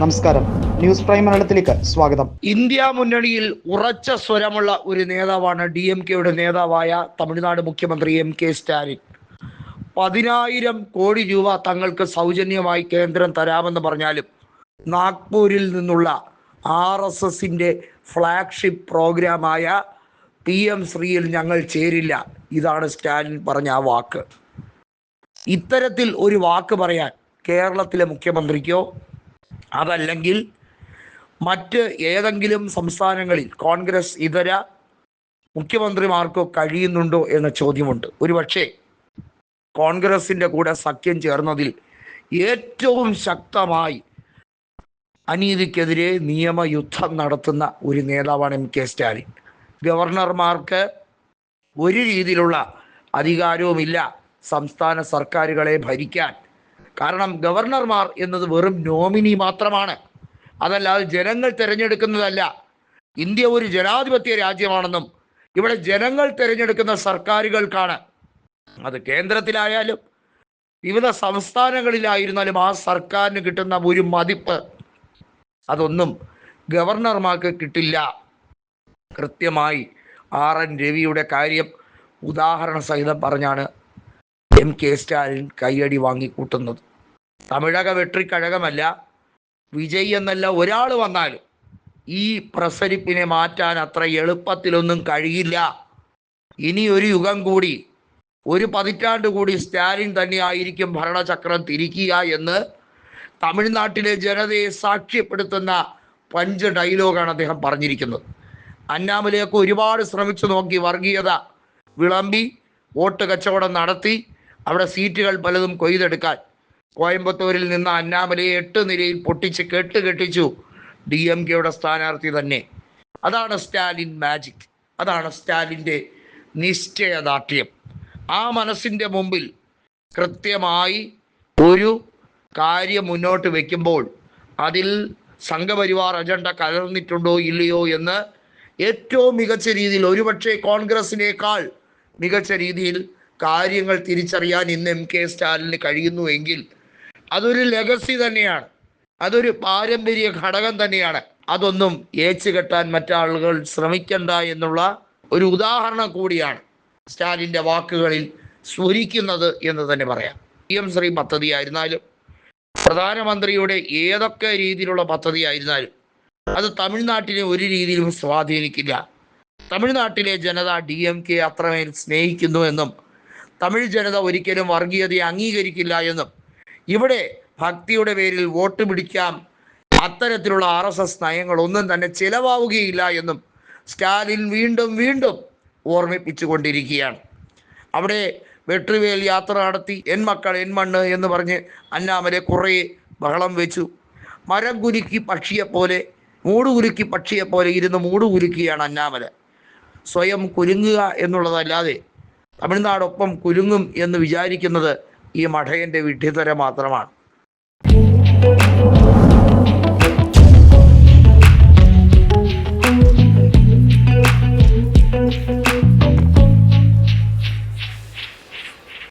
നമസ്കാരം. News prime മലയാളത്തിലേക്ക് സ്വാഗതം. ഇന്ത്യ മുന്നണിയിൽ ഉറച്ച സ്വരമുള്ള ഒരു നേതാവാണ് ഡി എം കെയുടെ നേതാവായ തമിഴ്നാട് മുഖ്യമന്ത്രി എം കെ സ്റ്റാലിൻ. പതിനായിരം കോടി രൂപ തങ്ങൾക്ക് സൗജന്യമായി കേന്ദ്രം തരാമെന്ന് പറഞ്ഞാലും നാഗ്പൂരിൽ നിന്നുള്ള ആർ എസ് എസിന്റെ ഫ്ലാഗ്ഷിപ്പ് പ്രോഗ്രാമായ പി എം ശ്രീയിൽ ഞങ്ങൾ ചേരില്ല ഇതാണ് സ്റ്റാലിൻ പറഞ്ഞ ആ വാക്ക്. ഇത്തരത്തിൽ ഒരു വാക്ക് പറയാൻ കേരളത്തിലെ മുഖ്യമന്ത്രിക്കോ അതല്ലെങ്കിൽ മറ്റ് ഏതെങ്കിലും സംസ്ഥാനങ്ങളിൽ കോൺഗ്രസ് ഇതര മുഖ്യമന്ത്രിമാർക്കോ കഴിയുന്നുണ്ടോ എന്ന ചോദ്യമുണ്ട്. ഒരുപക്ഷെ കോൺഗ്രസിന്റെ കൂടെ സഖ്യം ചേർന്നതിൽ ഏറ്റവും ശക്തമായി അനീതിക്കെതിരെ നിയമയുദ്ധം നടത്തുന്ന ഒരു നേതാവാണ് എം കെ സ്റ്റാലിൻ. ഗവർണർമാർക്ക് ഒരു രീതിയിലുള്ള അധികാരവുമില്ല സംസ്ഥാന സർക്കാരുകളെ ഭരിക്കാൻ. കാരണം ഗവർണർമാർ എന്നത് വെറും നോമിനി മാത്രമാണ്. അതല്ലാതെ ജനങ്ങൾ തിരഞ്ഞെടുക്കുന്നതല്ല. ഇന്ത്യ ഒരു ജനാധിപത്യ രാജ്യമാണെന്നും ഇവിടെ ജനങ്ങൾ തിരഞ്ഞെടുക്കുന്ന സർക്കാരുകൾക്കാണ്. അത് കേന്ദ്രത്തിലായാലും വിവിധ സംസ്ഥാനങ്ങളിലായിരുന്നാലും ആ സർക്കാരിന് കിട്ടുന്ന ഒരു മതിപ്പ് അതൊന്നും ഗവർണർമാർക്ക് കിട്ടില്ല. കൃത്യമായി ആർ എൻ രവിയുടെ കാര്യം ഉദാഹരണ സഹിതം പറഞ്ഞാണ് എം കെ സ്റ്റാലിൻ കയ്യടി വാങ്ങിക്കൂട്ടുന്നത്. തമിഴക വെട്രിക്കഴകമല്ല വിജയ് എന്നല്ല ഒരാൾ വന്നാലും ഈ പ്രസരിപ്പിനെ മാറ്റാൻ അത്ര എളുപ്പത്തിലൊന്നും കഴിയില്ല. ഇനി ഒരു യുഗം കൂടി ഒരു പതിറ്റാണ്ട് കൂടി സ്റ്റാലിൻ തന്നെയായിരിക്കും ഭരണചക്രം തിരിക്കുക എന്ന് തമിഴ്നാട്ടിലെ ജനതയെ സാക്ഷ്യപ്പെടുത്തുന്ന പഞ്ച് ഡയലോഗാണ് അദ്ദേഹം പറഞ്ഞിരിക്കുന്നത്. അന്നാമലയൊക്കെ ഒരുപാട് ശ്രമിച്ചു നോക്കി വർഗീയത വിളമ്പി വോട്ട് കച്ചവടം നടത്തി അവിടെ സീറ്റുകൾ പലതും കൊയ്തെടുക്കാൻ. കോയമ്പത്തൂരിൽ നിന്ന് അന്നാമലയെ എട്ട് നിലയിൽ പൊട്ടിച്ച് കെട്ട് കെട്ടിച്ചു ഡി എം കെയുടെ സ്ഥാനാർത്ഥി തന്നെ. അതാണ് സ്റ്റാലിൻ മാജിക് അതാണ് സ്റ്റാലിന്റെ നിശ്ചയദാർഢ്യം. ആ മനസ്സിന്റെ മുമ്പിൽ കൃത്യമായി ഒരു കാര്യം മുന്നോട്ട് വെക്കുമ്പോൾ അതിൽ സംഘപരിവാർ അജണ്ട കലർന്നിട്ടുണ്ടോ ഇല്ലയോ എന്ന് ഏറ്റവും മികച്ച രീതിയിൽ ഒരുപക്ഷെ കോൺഗ്രസിനേക്കാൾ മികച്ച രീതിയിൽ കാര്യങ്ങൾ തിരിച്ചറിയാൻ ഇന്ന് എം കെ സ്റ്റാലിന് കഴിയുന്നുവെങ്കിൽ അതൊരു ലെഗസി തന്നെയാണ്. അതൊരു പാരമ്പര്യ ഘടകം തന്നെയാണ്. അതൊന്നും ഏച്ചു കെട്ടാൻ മറ്റാളുകൾ ശ്രമിക്കണ്ട എന്നുള്ള ഒരു ഉദാഹരണം കൂടിയാണ് സ്റ്റാലിന്റെ വാക്കുകളിൽ സ്ഫുരിക്കുന്നത് എന്ന് തന്നെ പറയാം. പി എം ശ്രീ പദ്ധതി ആയിരുന്നാലും പ്രധാനമന്ത്രിയുടെ ഏതൊക്കെ രീതിയിലുള്ള പദ്ധതി ആയിരുന്നാലും അത് തമിഴ്നാട്ടിനെ ഒരു രീതിയിലും സ്വാധീനിക്കില്ല. തമിഴ്നാട്ടിലെ ജനത ഡി എം കെ അത്രമേൽ സ്നേഹിക്കുന്നു എന്നും തമിഴ് ജനത ഒരിക്കലും വർഗീയതയെ അംഗീകരിക്കില്ല എന്നും ഇവിടെ ഭക്തിയുടെ പേരിൽ വോട്ട് പിടിക്കാം അത്തരത്തിലുള്ള ആർ എസ് എസ് നയങ്ങളൊന്നും തന്നെ ചിലവാവുകയില്ല എന്നും സ്റ്റാലിൻ വീണ്ടും വീണ്ടും ഓർമ്മിപ്പിച്ചുകൊണ്ടിരിക്കുകയാണ്. അവിടെ വെട്രിവേൽ യാത്ര നടത്തി എൻ മക്കൾ എൻ മണ്ണ് എന്ന് പറഞ്ഞ് അന്നാമലെ കുറേ ബഹളം വെച്ചു. മരം കുലുക്കി പക്ഷിയെപ്പോലെ മൂട് കുലുക്കി പക്ഷിയെപ്പോലെ ഇരുന്ന് മൂട് കുലുക്കിയാണ് അന്നാമല. സ്വയം കുലുങ്ങുക എന്നുള്ളതല്ലാതെ തമിഴ്നാടൊപ്പം കുലുങ്ങും എന്ന് വിചാരിക്കുന്നത് ഈ മഠയന്റെ വിഡ്ഢിത്തരം മാത്രമാണ്.